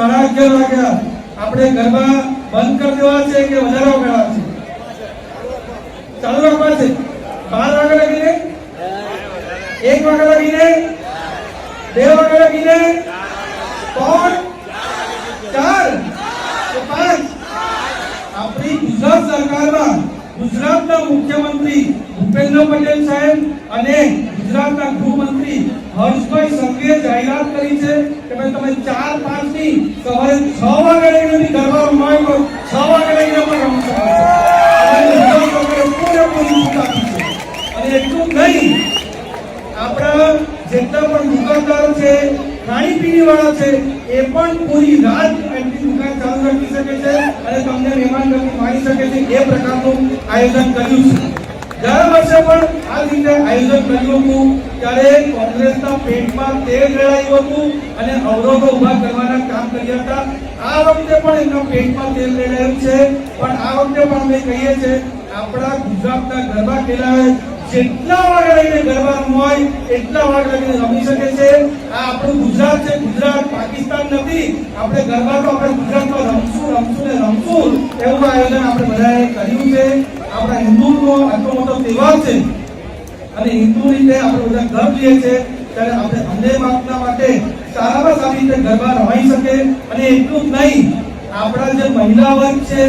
સાડા અગિયાર વાગ્યા આપણે ગરબા બંધ કરી દેવા છે કે વધારવા કરવા છે? ચાલુ રાખવા છે. બાર વાગે લગીને? એક વાગે લગીને? બે વાગે લગીને? ત્રણ ચાર? પાંચ. આપણી ગુજરાત સરકારમાં ગુજરાતના મુખ્યમંત્રી ભૂપેન્દ્ર પટેલ સાહેબ અને ગુજરાતના ગૃહમંત્રી હર્ષભાઈ સંઘવીએ જાહેરાત કરી છે કે ભાઈ તમે ચાર સવારે છ વાગે લઈને બી ગરબા રમાય છ વાગે લઈને પણ રમી શકો પૂરેપૂરી એટલું નહીં, આપણા જેટલા પણ દુકાનદારો છે ખાણીપીણી છે, એ પણ પૂરી રાત એમની દુકાન ચાલુ રાખી શકે છે અને તમને મહેમાન ગતિ શકે છે. એ પ્રકારનું આયોજન કર્યું છે. દર પણ રીતે આયોજન કર્યું હતું, ત્યારે કોંગ્રેસના પેટમાં તેલ રેડાયું હતું અને અવરોધો ઊભા કરવાના કામ કર્યા હતા. આ વખતે પણ એમના પેટમાં તેલ રેડાયું છે. પણ આ વખતે પણ અમે કહીએ છીએ, આપણા ગુજરાતના ગરબા ખેલાવે જેટલા વાગે લઈને ગરબા હોય, એટલા વાગે લઈને રમી શકે છે. આ આપણું ગુજરાત છે. ગુજરાત પાકિસ્તાન નથી. આપણે ગરબા તો આપણે ગુજરાતમાં રમશું રમશું ને રમશું એવું આયોજન આપણે બધાએ કર્યું છે. આપણા હિન્દુનો આટલો મોટો તહેવાર છે. અને હિન્દુ રીતે આપણે બધા ગર્વ લઈએ છીએ ત્યારે આપણે અમને આપના માટે સારામાં સારી રીતે ગરબા રમાઈ શકે. અને એટલું જ નહીં, આપણા જે મહિલા વર્ગ છે,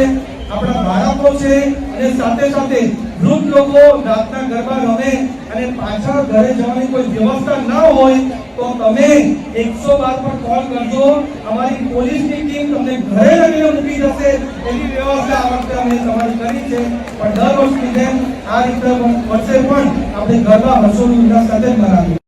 આપણા બાળકો છે અને સાથે સાથે વૃદ્ધ લોકો રાતના ગરબા રમે અને પાછા ઘરે જવાની કોઈ વ્યવસ્થા ના હોય તો તમે 112 પર કોલ કરજો. અમારી પોલીસની ટીમ તમને ઘરે લઈને મૂકી જશે. એવી વ્યવસ્થા આ વખતે અમે તમારી કરી છે. પણ દર વર્ષની જેમ આ રીતે વર્ષે પણ આપણે ગરબા હર્ષોલ્લાસ સાથે જ મનાવીએ